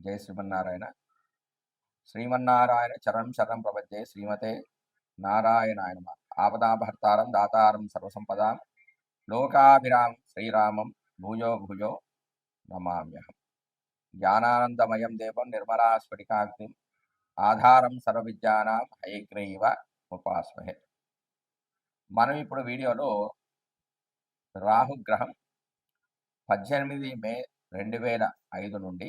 జయ శ్రీమన్నారాయణ. శ్రీమన్నారాయణ చరణం శరణం ప్రపంచే శ్రీమతే నారాయణాయ ఆపదాభర్తారం దాతారం సర్వసంపదాం. లోకాభిరామం శ్రీరామం భూయో భూయో నమామ్యహం. జ్ఞానానందమయం దేవం నిర్మలా స్ఫటికాగ్నిం ఆధారం సర్వవిద్యానాం హయగ్రీవ ఉపాస్మహే మనం ఇప్పుడు వీడియోలో రాహుగ్రహం పద్దెనిమిది మే రెండు వేల ఐదు నుండి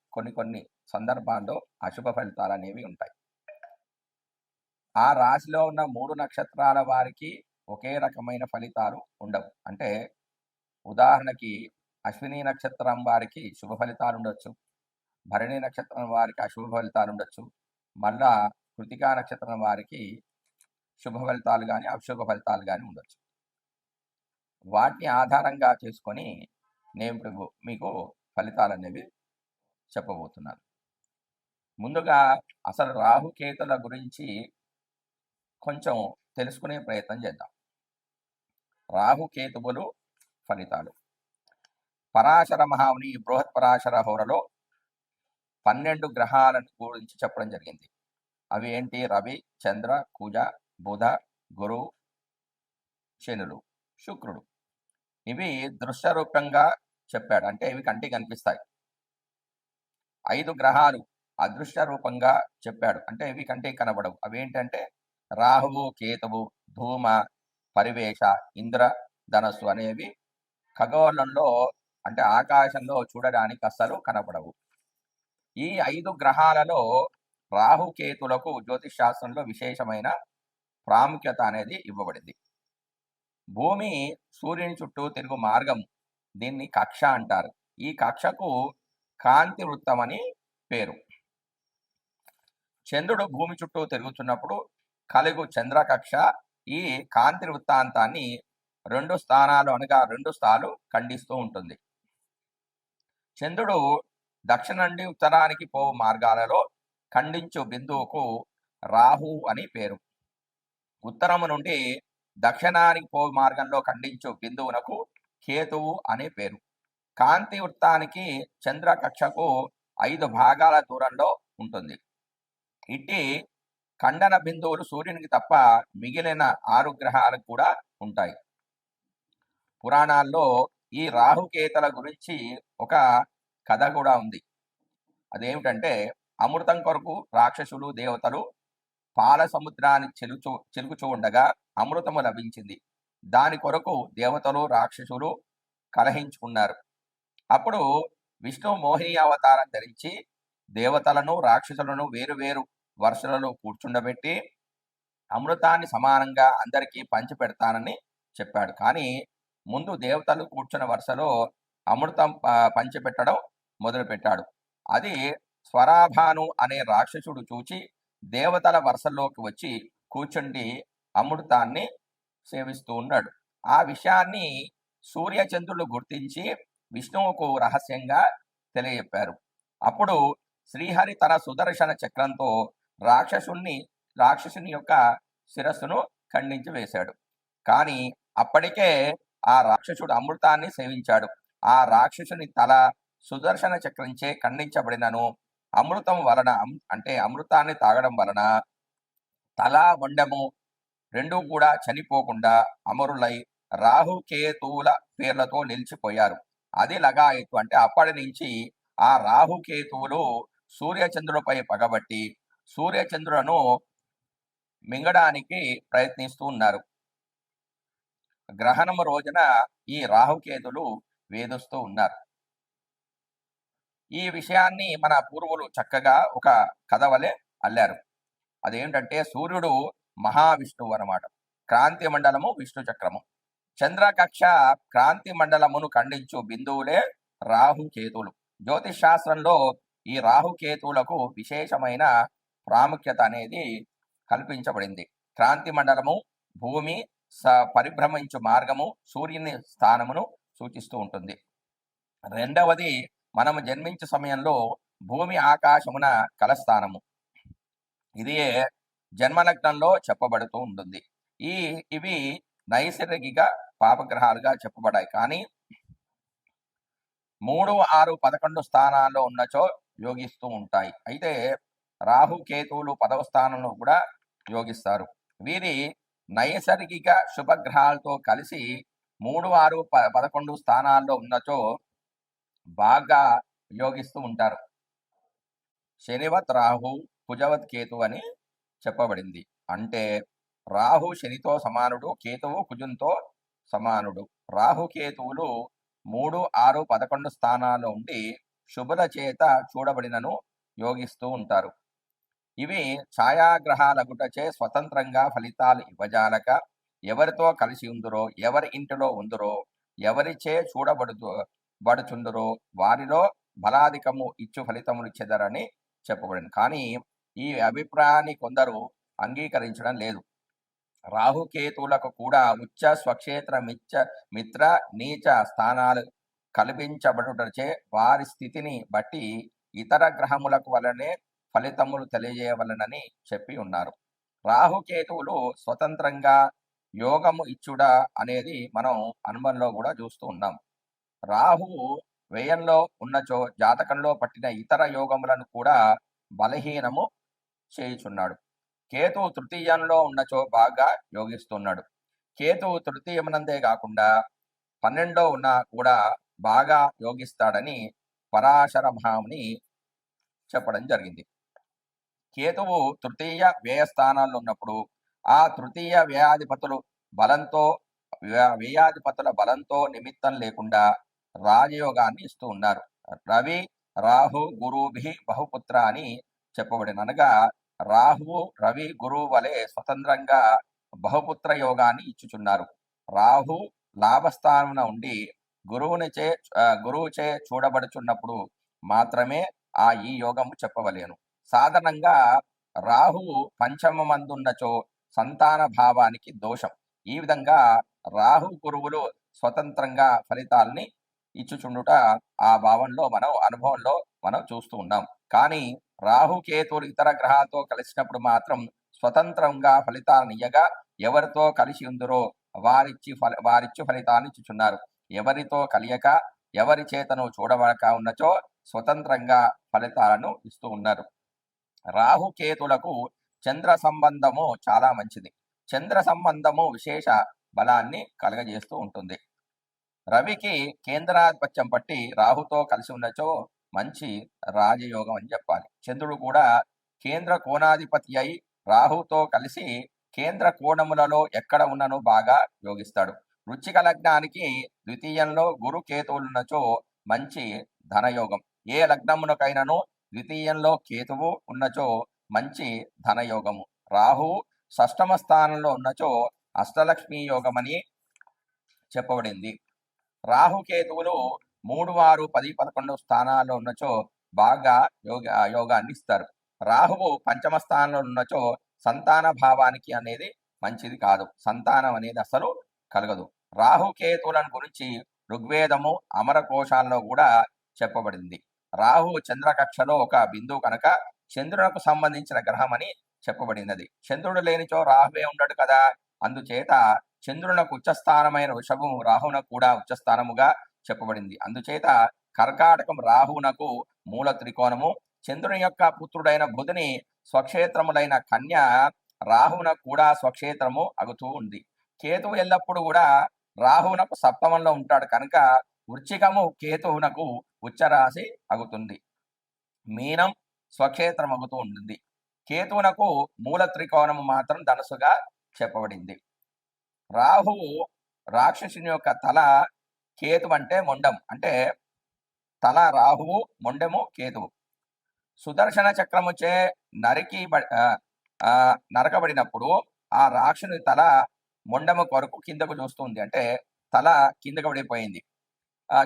కొన్ని కొన్ని సందర్భాల్లో అశుభ ఫలితాలు అనేవి ఉంటాయి. ఆ రాశిలో ఉన్న మూడు నక్షత్రాల వారికి ఒకే రకమైన ఫలితాలు ఉండవు. అంటే ఉదాహరణకి అశ్విని నక్షత్రం వారికి శుభ ఫలితాలు ఉండొచ్చు. భరణి నక్షత్రం వారికి అశుభ ఫలితాలు ఉండొచ్చు. మళ్ళా కృతికా నక్షత్రం వారికి శుభ ఫలితాలు కానీ అశుభ ఫలితాలు కానీ ఉండొచ్చు. వాటిని ఆధారంగా చేసుకొని నేను ఇప్పుడు మీకు ఫలితాలు అనేవి చెప్పబోతున్నారు. ముందుగా అసలు రాహుకేతుల గురించి కొంచెం తెలుసుకునే ప్రయత్నం చేద్దాం. రాహుకేతువులు ఫలితాలు. పరాశర మహాముని బృహత్ పరాశర హోరలో పన్నెండు గ్రహాలను గురించి చెప్పడం జరిగింది. అవి ఏంటి? రవి చంద్ర కుజ బుధ గురు శనులు శుక్రుడు. ఇవి దృశ్యరూపంగా చెప్పాడు. అంటే ఇవి కంటికి కనిపిస్తాయి. ఐదు గ్రహాలు అదృశ్య రూపంగా చెప్పాడు. అంటే ఇవి కంటే కనబడవు. అవి ఏంటంటే రాహువు కేతువు ధూమ పరివేష ఇంద్ర ధనస్సు అనేవి ఖగోళంలో అంటే ఆకాశంలో చూడడానికి అస్సలు కనపడవు ఈ ఐదు గ్రహాలలో రాహుకేతులకు జ్యోతిష్ శాస్త్రంలో విశేషమైన ప్రాముఖ్యత అనేది ఇవ్వబడింది. భూమి సూర్యుని చుట్టూ తిరుగు మార్గం దీన్ని కక్ష అంటారు. ఈ కక్షకు కాంతి వృత్తం అని పేరు. చంద్రుడు భూమి చుట్టూ తిరుగుతున్నప్పుడు కలుగు చంద్రకక్ష ఈ కాంతి వృత్తాంతాన్ని రెండు స్థానాలు అనగా రెండు స్థాలు ఖండిస్తూ ఉంటుంది. చంద్రుడు దక్షిణ నుండి ఉత్తరానికి పోవు మార్గాలలో ఖండించు బిందువుకు రాహు అని పేరు. ఉత్తరము నుండి దక్షిణానికి పోవు మార్గంలో ఖండించు బిందువునకు కేతువు అనే పేరు. కాంతి వృత్తానికి చంద్ర కక్షకు ఐదు భాగాల దూరంలో ఉంటుంది. ఇట్టి ఖండన బిందువులు సూర్యునికి తప్ప మిగిలిన ఆరు గ్రహాలకు కూడా ఉంటాయి. పురాణాల్లో ఈ రాహుకేతల గురించి ఒక కథ కూడా ఉంది. అదేమిటంటే అమృతం కొరకు రాక్షసులు దేవతలు పాల సముద్రాన్ని చెలుచు చెలుకుచూ ఉండగా అమృతము లభించింది. దాని కొరకు దేవతలు రాక్షసులు కలహించుకున్నారు. అప్పుడు విష్ణు మోహిని అవతారం ధరించి దేవతలను రాక్షసులను వేరు వేరు వరుసలలో కూర్చుండబెట్టి అమృతాన్ని సమానంగా అందరికీ పంచి పెడతానని చెప్పాడు. కానీ ముందు దేవతలు కూర్చున్న వరుసలో అమృతం పంచిపెట్టడం మొదలుపెట్టాడు. అది స్వరాభాను అనే రాక్షసుడు చూచి దేవతల వరుసల్లోకి వచ్చి కూర్చుండి అమృతాన్ని సేవిస్తూ ఉన్నాడు. ఆ విషయాన్ని సూర్యచంద్రులు గుర్తించి విష్ణువుకు రహస్యంగా తెలియజెప్పారు. అప్పుడు శ్రీహరి తన సుదర్శన చక్రంతో రాక్షసుని రాక్షసుని యొక్క శిరస్సును ఖండించి వేశాడు. కానీ అప్పటికే ఆ రాక్షసుడు అమృతాన్ని సేవించాడు. ఆ రాక్షసుని తల సుదర్శన చక్రంచే ఖండించబడినను అమృతం వలన అంటే అమృతాన్ని తాగడం వలన తల మొండము రెండూ కూడా చనిపోకుండా అమరులై రాహుకేతువుల పేర్లతో నిలిచిపోయారు. అది లగాయతు అంటే అప్పటి నుంచి ఆ రాహుకేతువులు సూర్యచంద్రులపై పగబట్టి సూర్యచంద్రులను మింగడానికి ప్రయత్నిస్తూ ఉన్నారు. గ్రహణం రోజున ఈ రాహుకేతులు వేధిస్తూ ఉన్నారు. ఈ విషయాన్ని మన పూర్వులు చక్కగా ఒక కథ వలె అల్లారు. అదేంటంటే సూర్యుడు మహావిష్ణువు అనమాట. క్రాంతి మండలము విష్ణు చక్రము. చంద్రకక్ష క్రాంతి మండలమును ఖండించు బిందువులే రాహుకేతువులు. జ్యోతిష్ శాస్త్రంలో ఈ రాహుకేతువులకు విశేషమైన ప్రాముఖ్యత అనేది కల్పించబడింది. క్రాంతి మండలము భూమి స పరిభ్రమించు మార్గము సూర్యుని స్థానమును సూచిస్తూ ఉంటుంది. రెండవది మనము జన్మించే సమయంలో భూమి ఆకాశమున కలస్థానము. ఇది జన్మలగ్నంలో చెప్పబడుతూ ఉంటుంది. ఈ ఇవి నైసర్గిక పాపగ్రహాలుగా చెప్పబడాయి. కానీ మూడు ఆరు పదకొండు స్థానాల్లో ఉన్నచో యోగిస్తూ ఉంటాయి. అయితే రాహు కేతువులు పదవ స్థానంలో కూడా యోగిస్తారు. వీరి నైసర్గిక శుభగ్రహాలతో కలిసి మూడు ఆరు ప పదకొండు స్థానాల్లో ఉన్నచో బాగా యోగిస్తూ ఉంటారు. శనివత్ రాహు కుజవత్ కేతు అని చెప్పబడింది. అంటే రాహు శనితో సమానుడు కేతువు కుజంతో సమానుడు. రాహు కేతువులు మూడు ఆరు పదకొండు స్థానాల్లో ఉండి శుభుల చేత చూడబడినను యోగిస్తూ ఉంటారు. ఇవి ఛాయాగ్రహాలగుటచే స్వతంత్రంగా ఫలితాలు ఇవ్వజాలక ఎవరితో కలిసి ఉందరో ఎవరి ఇంటిలో ఉందరో ఎవరిచే చూడబడుతూ బడుచుందురో వారిలో బలాధికము ఇచ్చు ఫలితములు చెదరని చెప్పబడింది. కానీ ఈ అభిప్రాయాన్ని కొందరు అంగీకరించడం లేదు. రాహుకేతువులకు కూడా ఉచ్చ స్వక్షేత్ర మిచ్చ మిత్ర నీచ స్థానాలు కల్పించబడుటచే వారి స్థితిని బట్టి ఇతర గ్రహములకు వలనే ఫలితములు తెలియజేయవలనని చెప్పి ఉన్నారు. రాహుకేతువులు స్వతంత్రంగా యోగము ఇచ్చుడా అనేది మనం అనుభవంలో కూడా చూస్తూ ఉన్నాం. రాహువు వ్యయంలో ఉన్నచో జాతకంలో పట్టిన ఇతర యోగములను కూడా బలహీనము చేయుచున్నాడు. కేతువు తృతీయంలో ఉన్నచో బాగా యోగిస్తున్నాడు. కేతువు తృతీయమునందే కాకుండా పన్నెండో ఉన్న కూడా బాగా యోగిస్తాడని పరాశర మహాముని చెప్పడం జరిగింది. కేతువు తృతీయ వ్యయ స్థానాల్లో ఉన్నప్పుడు ఆ తృతీయ వ్యయాధిపతులు బలంతో వ్యయాధిపతుల బలంతో నిమిత్తం లేకుండా రాజయోగాన్ని ఇస్తూ ఉన్నారు. రవి రాహు గురుభి బహుపుత్ర అని చెప్పబడిన అనగా రాహువు రవి గురువు వలె స్వతంత్రంగా బహుపుత్ర యోగాన్ని ఇచ్చుచున్నారు. రాహు లాభస్థానమున ఉండి గురువునిచే గురువుచే చూడబడుచున్నప్పుడు మాత్రమే ఆ ఈ యోగము చెప్పవలేను. సాధారణంగా రాహువు పంచమమందున్నచో సంతాన భావానికి దోషం. ఈ విధంగా రాహు గురువులు స్వతంత్రంగా ఫలితాల్ని ఇచ్చుచుండుట ఆ భావంలో మనం అనుభవంలో మనం చూస్తూ ఉన్నాం. కానీ రాహుకేతులు ఇతర గ్రహాలతో కలిసినప్పుడు మాత్రం స్వతంత్రంగా ఫలితాలను ఇయ్యగా ఎవరితో కలిసి ఉందరో వారిచ్చి ఫల వారిచ్చు ఫలితాన్ని ఇచ్చుచున్నారు. ఎవరితో కలియక ఎవరి చేతను చూడబడక ఉన్నచో స్వతంత్రంగా ఫలితాలను ఇస్తూ ఉన్నారు. రాహు కేతులకు చంద్ర సంబంధము చాలా మంచిది. చంద్ర సంబంధము విశేష బలాన్ని కలగజేస్తూ ఉంటుంది. రవికి కేంద్రాధిపత్యం పట్టి రాహుతో కలిసి ఉన్నచో మంచి రాజయోగం అని చెప్పాలి. చంద్రుడు కూడా కేంద్ర కోణాధిపతి అయి రాహుతో కలిసి కేంద్ర కోణములలో ఎక్కడ ఉన్నను బాగా యోగిస్తాడు. వృచ్చిక లగ్నానికి ద్వితీయంలో గురు కేతువులున్నచో మంచి ధనయోగం. ఏ లగ్నమునకైనను ద్వితీయంలో కేతువు ఉన్నచో మంచి ధనయోగము. రాహు షష్టమ స్థానంలో ఉన్నచో అష్టలక్ష్మి యోగమని చెప్పబడింది. రాహుకేతువులు మూడు వారు పది పదకొండు స్థానాల్లో ఉన్నచో బాగా యోగ యోగాన్ని ఇస్తారు. రాహువు పంచమ స్థానంలో ఉన్నచో సంతాన భావానికి అనేది మంచిది కాదు. సంతానం అనేది అసలు కలగదు. రాహుకేతువులను గురించి ఋగ్వేదము అమరకోశాల్లో కూడా చెప్పబడింది. రాహు చంద్రకక్షలో ఒక బిందువు కనుక చంద్రునకు సంబంధించిన గ్రహం అని చెప్పబడినది. చంద్రుడు లేనిచో రాహువే ఉండడు కదా! అందుచేత చంద్రునకు ఉచ్చస్థానమైన వృషభము రాహునకు కూడా ఉచ్చస్థానముగా చెప్పబడింది. అందుచేత కర్కాటకం రాహునకు మూల త్రికోణము చంద్రుని యొక్క పుత్రుడైన బుధుని స్వక్షేత్రములైన కన్య రాహునకు కూడా స్వక్షేత్రము అగుతూ ఉంది. కేతువు ఎల్లప్పుడూ కూడా రాహునకు సప్తమంలో ఉంటాడు. కనుక వృచ్చికము కేతువునకు ఉచ్చరాశి అగుతుంది. మీనం స్వక్షేత్రం అగుతూ ఉంటుంది. కేతువునకు మూల త్రికోణము మాత్రం ధనుసుగా చెప్పబడింది. రాహువు రాక్షసుని యొక్క తల కేతు అంటే మొండం. అంటే తల రాహువు మొండెము కేతువు. సుదర్శన చక్రముచే నరికి నరకబడినప్పుడు ఆ రాక్షసుని తల మొండము కొరకు కిందకు చూస్తుంది. అంటే తల కిందకు పడిపోయింది.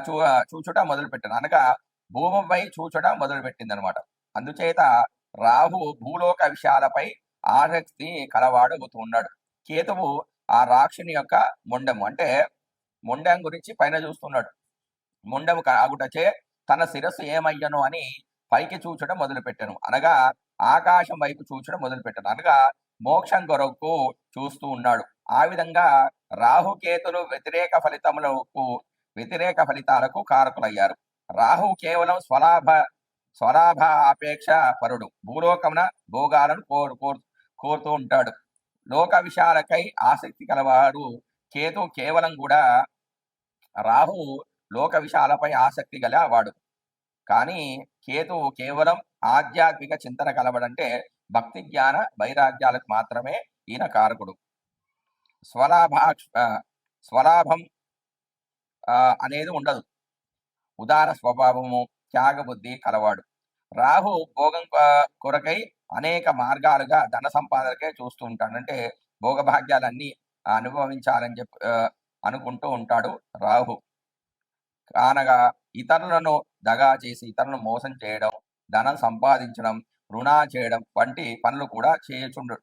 చూ చూచుట మొదలు పెట్టాను అనగా భూమిపై చూచుట మొదలు పెట్టింది అనమాట అందుచేత రాహు భూలోక విషయాలపై ఆసక్తి కలవాడు ఉన్నాడు. కేతువు ఆ రాక్షుని యొక్క మొండము. అంటే మొండెం గురించి పైన చూస్తున్నాడు. మొండము కాగుటచే తన శిరస్సు ఏమయ్యను అని పైకి చూచడం మొదలుపెట్టాను. అనగా ఆకాశం వైపు చూచడం మొదలుపెట్టాను. అనగా మోక్షం కొరకు చూస్తూ ఉన్నాడు. ఆ విధంగా రాహుకేతులు వ్యతిరేక ఫలితములకు వ్యతిరేక ఫలితాలకు కారకులయ్యారు. రాహు కేవలం స్వలాభ స్వలాభ ఆపేక్ష పరుడు. భూలోకమున భోగాలను కోరు కోరు కోరుతూ ఉంటాడు. లోక విషయాలకై ఆసక్తి కలవాడు కేతు కేవలం కూడా రాహు లోక విషయాలపై ఆసక్తి గల వాడు కానీ కేతు కేవలం ఆధ్యాత్మిక చింతన కలవడంటే భక్తి జ్ఞాన వైరాగ్యాలకు మాత్రమే ఈయన కారకుడు. స్వలాభ స్వలాభం అనేది ఉండదు. ఉదార స్వభావము త్యాగబుద్ధి కలవాడు. రాహు భోగం కొరకై అనేక మార్గాలుగా ధన సంపాదనకే చూస్తూ ఉంటాడు. అంటే భోగభాగ్యాలన్నీ అనుభవించాలని చెప్పి అనుకుంటూ ఉంటాడు రాహు. కానగా ఇతరులను దగా చేసి ఇతరులను మోసం చేయడం ధనం సంపాదించడం రుణా చేయడం వంటి పనులు కూడా చేయుచుండు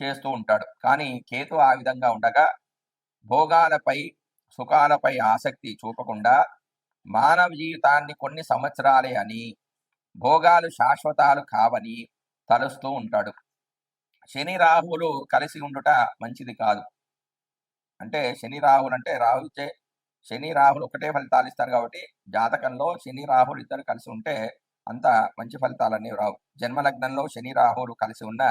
చేస్తూ ఉంటాడు. కానీ కేతు ఆ విధంగా ఉండగా భోగాలపై సుఖాలపై ఆసక్తి చూపకుండా మానవ జీవితాన్ని కొన్ని సంవత్సరాలే అని భోగాలు శాశ్వతాలు కావని తలుస్తూ ఉంటాడు. శని రాహువులు కలిసి ఉండుట మంచిది కాదు. అంటే శని రాహులు అంటే రాహు ఇచ్చే శని రాహులు ఒకటే ఫలితాలు ఇస్తారు కాబట్టి జాతకంలో శని రాహులు ఇద్దరు కలిసి ఉంటే అంత మంచి ఫలితాలన్నీ రావు. జన్మలగ్నంలో శని రాహులు కలిసి ఉన్న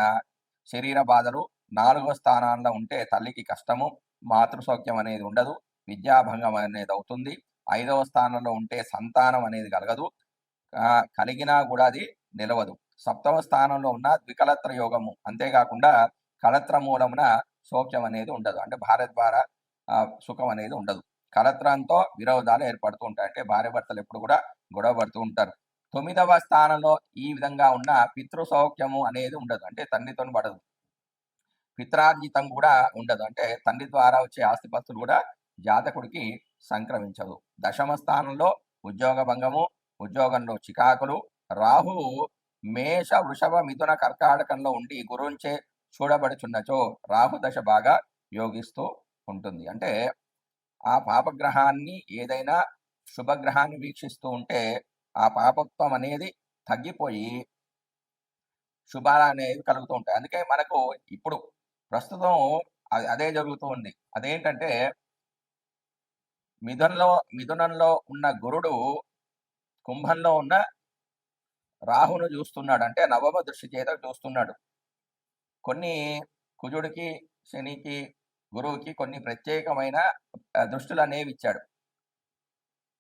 శరీర బాధలు నాలుగో స్థానాల్లో ఉంటే తల్లికి కష్టము మాతృసౌఖ్యం అనేది ఉండదు విద్యాభంగం అనేది అవుతుంది. ఐదవ స్థానంలో ఉంటే సంతానం అనేది కలగదు. కలిగినా కూడా అది నిలవదు. సప్తమ స్థానంలో ఉన్న ద్వికలత్ర యోగము అంతేకాకుండా కలత్ర మూలమున సౌఖ్యం అనేది ఉండదు. అంటే భార్య ద్వారా సుఖం అనేది ఉండదు. కలత్రంతో విరోధాలు ఏర్పడుతూ ఉంటాయి. అంటే భార్య భర్తలు ఎప్పుడు కూడా గొడవ పడుతూ ఉంటారు. తొమ్మిదవ స్థానంలో ఈ విధంగా ఉన్న పితృ సౌఖ్యము అనేది ఉండదు. అంటే తండ్రితో పడదు. పిత్రార్జితం కూడా ఉండదు. అంటే తండ్రి ద్వారా వచ్చే ఆస్తిపత్తులు కూడా జాతకుడికి సంక్రమించదు. దశమ స్థానంలో ఉద్యోగ భంగము ఉద్యోగంలో చికాకులు రాహువు మేష వృషభ మిథున కర్కాటకంలో ఉండి గురుంచే చూడబడుచున్నచో రాహు దశ బాగా యోగిస్తూ ఉంటుంది. అంటే ఆ పాపగ్రహాన్ని ఏదైనా శుభగ్రహాన్ని వీక్షిస్తూ ఉంటే ఆ పాపత్వం అనేది తగ్గిపోయి శుభాలు అనేవి కలుగుతూ ఉంటాయి. అందుకే మనకు ఇప్పుడు ప్రస్తుతం అదే జరుగుతూ ఉంది. అదేంటంటే మిథునంలో మిథునంలో ఉన్న గురుడు కుంభంలో ఉన్న రాహును చూస్తున్నాడు. అంటే నవమ దృష్టి చేత చూస్తున్నాడు. కొన్ని కుజుడికి శనికి గురువుకి కొన్ని ప్రత్యేకమైన దృష్టులు అనేవి ఇచ్చాడు.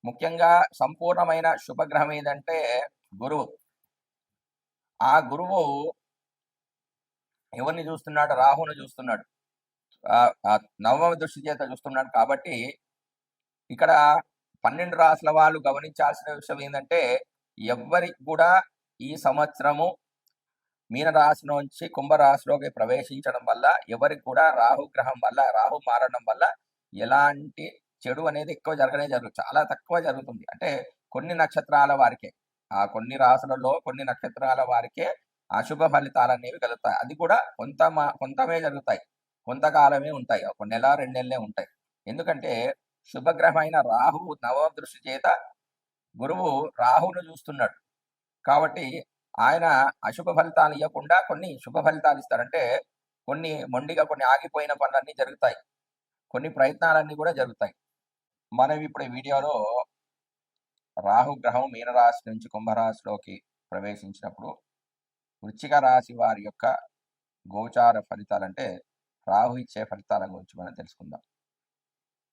ముఖ్యంగా సంపూర్ణమైన శుభగ్రహం ఏదంటే గురువు. ఆ గురువు ఎవరిని చూస్తున్నాడు? రాహుని చూస్తున్నాడు. నవమ దృష్టి చేత చూస్తున్నాడు కాబట్టి ఇక్కడ పన్నెండు రాసుల వాళ్ళు గమనించాల్సిన విషయం ఏంటంటే ఎవ్వరికి కూడా ఈ సంవత్సరము మీనరాశి నుంచి కుంభరాశిలోకి ప్రవేశించడం వల్ల ఎవరికి కూడా రాహు గ్రహం వల్ల రాహు మారడం వల్ల ఎలాంటి చెడు అనేది ఎక్కువ జరగనే జరుగుతుంది చాలా తక్కువ జరుగుతుంది. అంటే కొన్ని నక్షత్రాల వారికే ఆ కొన్ని రాశులలో కొన్ని నక్షత్రాల వారికే అశుభ ఫలితాలు అనేవి కలుగుతాయి. అది కూడా కొంత మా- కొంతమే జరుగుతాయి. కొంతకాలమే ఉంటాయి. ఒక నెల రెండు నెలలే ఉంటాయి. ఎందుకంటే శుభగ్రహమైన రాహువు నవ దృష్టి చేత గురువు రాహును చూస్తున్నాడు. కాబట్టి ఆయన అశుభ ఫలితాలు ఇవ్వకుండా కొన్ని శుభ ఫలితాలు ఇస్తారంటే కొన్ని మొండిగా కొన్ని ఆగిపోయిన పనులన్నీ జరుగుతాయి. కొన్ని ప్రయత్నాలన్నీ కూడా జరుగుతాయి. మనం ఇప్పుడు ఈ వీడియోలో రాహు గ్రహం మీనరాశి నుంచి కుంభరాశిలోకి ప్రవేశించినప్పుడు వృచ్చిక రాశి వారి యొక్క గోచార ఫలితాలంటే రాహు ఇచ్చే ఫలితాల గురించి మనం తెలుసుకుందాం.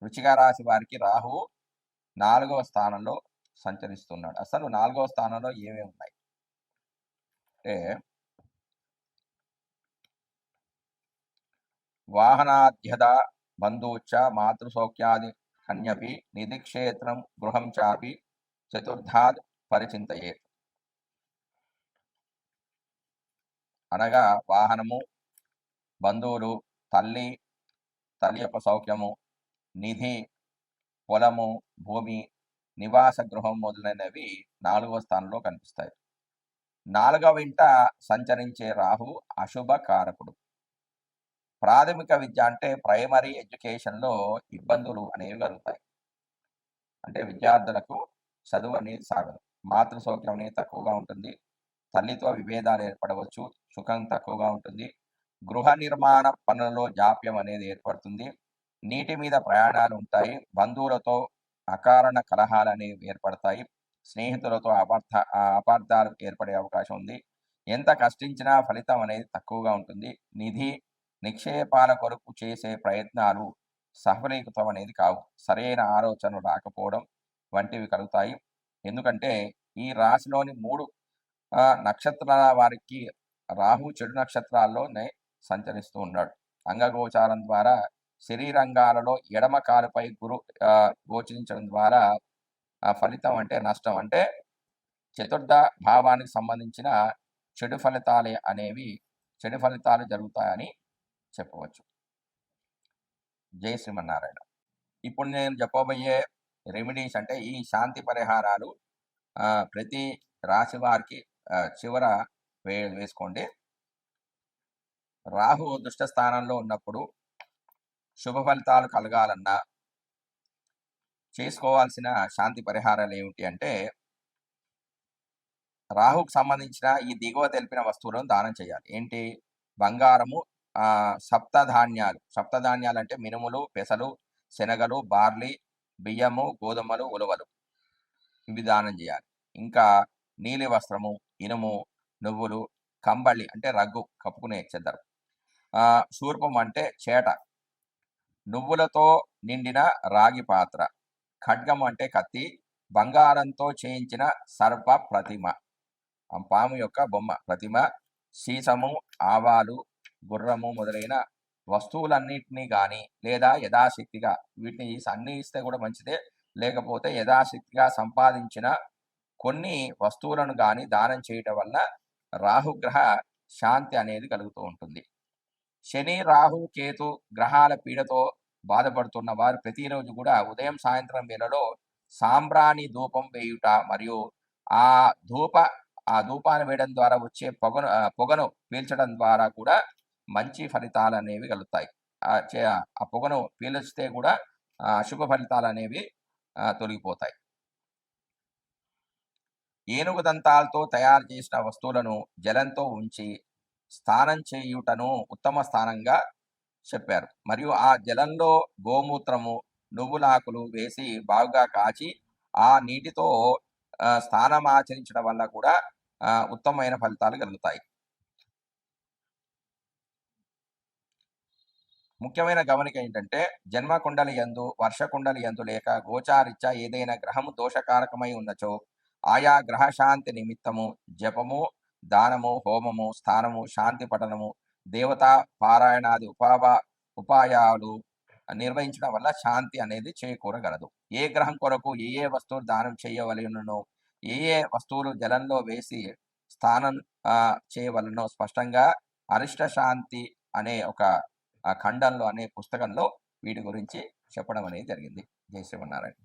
వృచ్చిక రాశి వారికి రాహు నాలుగవ స్థానంలో సంచరిస్తున్నాడు. అసలు నాలుగవ స్థానంలో ఏమేమి ఉన్నాయి? అంటే వాహనాధ్యద బంధూచ్చ మాతృసౌఖ్యాది కన్యపి నిధిక్షేత్రం గృహం చాపి చతుర్థాద్ పరిచింతయే. అనగా వాహనము బంధువులు తల్లి తల్లి యొక్క సౌఖ్యము నిధి పొలము భూమి నివాస గృహం మొదలైనవి నాలుగవ స్థానంలో కనిపిస్తాయి. నాలుగవ ఇంట సంచరించే రాహు అశుభ కారకుడు ప్రాథమిక విద్య అంటే ప్రైమరీ ఎడ్యుకేషన్లో ఇబ్బందులు అనేవి కలుగుతాయి. అంటే విద్యార్థులకు చదువు అనేది సాగదు. మాతృ సౌఖ్యం అనేది తక్కువగా ఉంటుంది. తల్లితో విభేదాలు ఏర్పడవచ్చు. సుఖం తక్కువగా ఉంటుంది. గృహ నిర్మాణ పనులలో జాప్యం అనేది ఏర్పడుతుంది. నీటి మీద ప్రయాణాలు ఉంటాయి. బంధువులతో అకారణ కలహాలు అనేవి ఏర్పడతాయి. స్నేహితులతో అపార్థ అపార్థాలు ఏర్పడే అవకాశం ఉంది. ఎంత కష్టించినా ఫలితం అనేది తక్కువగా ఉంటుంది. నిధి నిక్షేపాల కొరకు చేసే ప్రయత్నాలు సఫలీకృతం అనేది కావు. సరైన ఆలోచనలు రాకపోవడం వంటివి కలుగుతాయి. ఎందుకంటే ఈ రాశిలోని మూడు నక్షత్రాల వారికి రాహు చెడు నక్షత్రాల్లోనే సంచరిస్తూ ఉన్నాడు. అంగగోచారం ద్వారా శరీరంగాలలో ఎడమ కాలుపై గురు గోచరించడం ద్వారా ఫలితం అంటే నష్టం. అంటే చతుర్థ భావానికి సంబంధించిన చెడు ఫలితాలే అనేవి చెడు ఫలితాలు జరుగుతాయని చెప్పవచ్చు. జై శ్రీమన్నారాయణ. ఇప్పుడు నేను చెప్పబోయే రెమెడీస్ అంటే ఈ శాంతి పరిహారాలు ప్రతి రాశి వారికి చివర వే వేసుకోండి. రాహు దుష్ట స్థానంలో ఉన్నప్పుడు శుభ ఫలితాలు కలగాలన్నా చేసుకోవాల్సిన శాంతి పరిహారాలు ఏమిటి అంటే రాహుకు సంబంధించిన ఈ దిగువ తెలిపిన వస్తువులను దానం చేయాలి. ఏంటి? బంగారము సప్తధాన్యాలు. సప్తధాన్యాలు అంటే మినుములు పెసలు శనగలు బార్లీ బియ్యము గోధుమలు ఉలవలు. ఇవి దానం చేయాలి. ఇంకా నీలి వస్త్రము ఇనుము నువ్వులు కంబళి అంటే రగ్గు కప్పుకునే చెద్దరు. శూర్పం అంటే చేట. నువ్వులతో నిండిన రాగి పాత్ర. ఖడ్గం అంటే కత్తి బంగారంతో చేయించిన సర్ప ప్రతిమ. పాము యొక్క బొమ్మ. ప్రతిమ సీసము ఆవాలు గుర్రము మొదలైన వస్తువులన్నింటినీ కానీ లేదా యథాశక్తిగా వీటిని అన్ని ఇస్తే కూడా మంచిదే. లేకపోతే యథాశక్తిగా సంపాదించిన కొన్ని వస్తువులను కానీ దానం చేయటం వల్ల రాహుగ్రహ శాంతి అనేది కలుగుతూ ఉంటుంది. శని రాహు కేతు గ్రహాల పీడతో బాధపడుతున్న వారు ప్రతిరోజు కూడా ఉదయం సాయంత్రం వేళలో సాంబ్రాణి ధూపం వేయుట మరియు ఆ ధూప ఆ ధూపాన్ని వేయడం ద్వారా వచ్చే పొగను పొగను పీల్చడం ద్వారా కూడా మంచి ఫలితాలు అనేవి కలుగుతాయి. ఆ పొగను పీల్చితే కూడా అశుభ ఫలితాలు అనేవి తొలగిపోతాయి. ఏనుగు దంతాలతో తయారు చేసిన వస్తువులను జలంతో ఉంచి స్నానం చేయుటను ఉత్తమ స్థానంగా చెప్పారు. మరియు ఆ జలంలో గోమూత్రము నువ్వులాకులు వేసి బాగా కాచి ఆ నీటితో స్నానం ఆచరించడం వల్ల కూడా ఉత్తమమైన ఫలితాలు కలుగుతాయి. ముఖ్యమైన గమనిక ఏంటంటే జన్మ కుండలి ఎందు వర్ష కుండలి ఎందు లేక గోచారిచ్చ ఏదైనా గ్రహము దోషకారకమై ఉన్నచో ఆయా గ్రహ శాంతి నిమిత్తము జపము దానము హోమము స్థానము శాంతి పఠనము దేవతా పారాయణాది ఉపావ ఉపాయాలు నిర్వహించడం వల్ల శాంతి అనేది చేకూరగలదు. ఏ గ్రహం కొరకు ఏ ఏ వస్తువులు దానం చేయవలనో ఏ ఏ వస్తువులు జలంలో వేసి స్థానం చేయవలనో స్పష్టంగా అరిష్ట శాంతి అనే ఒక ఖండంలో అనే పుస్తకంలో వీటి గురించి చెప్పడం అనేది జరిగింది. జయ శ్రీమన్నారాయణ.